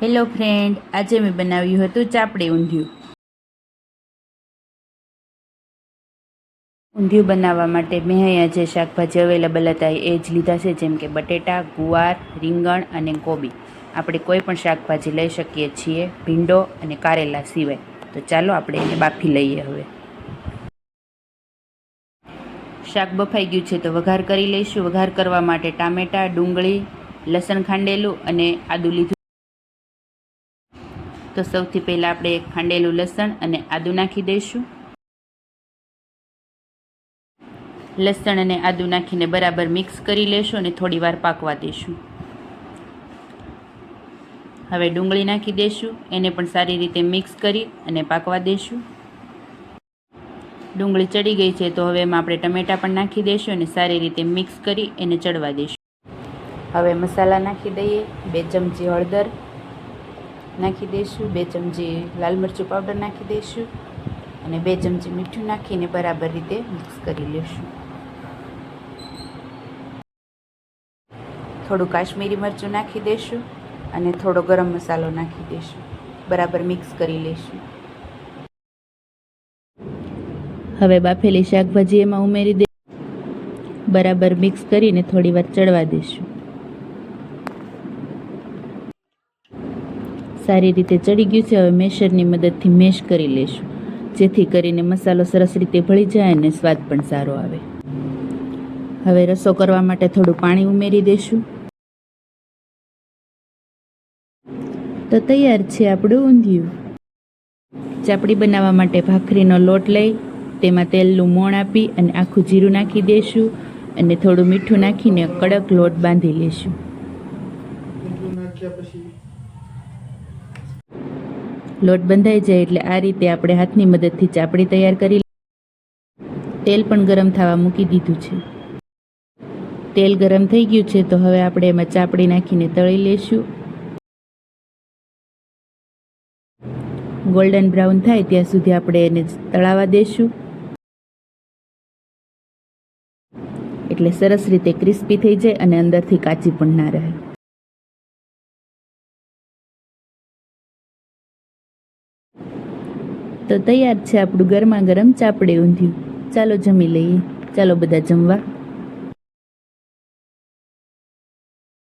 Hello friend, આજે મેં બનાવ્યું હતું ચાપડી ઊંધિયું. ઊંધિયું બનાવવા માટે મેં અહીંયા જે શાકભાજી અવેલેબલ હતા એ જ લીધા છે, જેમ કે બટેટા, ગુવાર, રીંગણ અને કોબી. આપણે કોઈ પણ શાકભાજી લઈ શકીએ છીએ, ભીંડો અને કારેલા સિવાય. તો ચાલો આપણે એને બાફી લઈએ હવે. શાક બફાઈ ગયું છે તો વઘાર કરી લઈશું. વઘાર કરવા માટે ટામેટાં, ડુંગળી, લસણ ખાંડેલું અને આદુ લીધું. તો સૌથી પહેલાં આપણે ખાંડેલું લસણ અને આદું નાખી દઈશું. લસણ અને આદું નાખીને બરાબર મિક્સ કરી લેશું અને થોડી વાર પાકવા દઈશું. હવે ડુંગળી નાખી દઈશું. એને પણ સારી રીતે મિક્સ કરી અને પાકવા દઈશું. ડુંગળી ચડી ગઈ છે તો હવે એમાં આપણે ટમેટાં પણ નાખી દઈશું અને સારી રીતે મિક્સ કરી એને ચડવા દઈશું. હવે મસાલા નાખી દઈએ બે ચમચી હળદર નાખી દઈશું, બે ચમચી લાલ મરચું પાવડર નાખી દઈશું અને બે ચમચી મીઠું નાખીને બરાબર રીતે મિક્સ કરી લઈશું થોડું કાશ્મીરી મરચું નાખી દઈશું અને થોડો ગરમ મસાલો નાખી દઈશું. બરાબર મિક્સ કરી લઈશું હવે બાફેલી શાકભાજી એમાં ઉમેરી દે બરાબર મિક્સ કરીને થોડી વાર ચડવા દઈશું. સારી રીતે ચડી ગયું છે, હવે મેશરની મદદથી મેશ કરી લઈશું જેથી કરીને મસાલો સરસ રીતે ભળી જાય અને સ્વાદ પણ સારો આવે. હવે રસો કરવા માટે થોડું પાણી ઉમેરી દઈશું તો તૈયાર છે આપણું ઊંધિયું. ચાપડી બનાવવા માટે ભાખરીનો લોટ લઈ, તેમાં તેલનું મોણ આપી અને આખું જીરું નાખી દઈશું અને થોડું મીઠું નાખીને કડક લોટ બાંધી લઈશું લોટ બંધાઈ જાય એટલે આ રીતે આપણે હાથની મદદથી ચાપડી તૈયાર કરી તેલ પણ ગરમ થવા મૂકી દીધું છે. તેલ ગરમ થઈ ગયું છે તો હવે આપણે એમાં ચાપડી નાખીને તળી લઈશું ગોલ્ડન બ્રાઉન થાય ત્યાં સુધી આપણે એને તળાવા દઈશું એટલે સરસ રીતે ક્રિસ્પી થઈ જાય અને અંદરથી કાચી પણ ના રહે. તો તૈયાર છે આપણું ગરમા ગરમ ચાપડે ઊંધિયું. ચાલો જમી લઈએ. ચાલો બધા જમવા.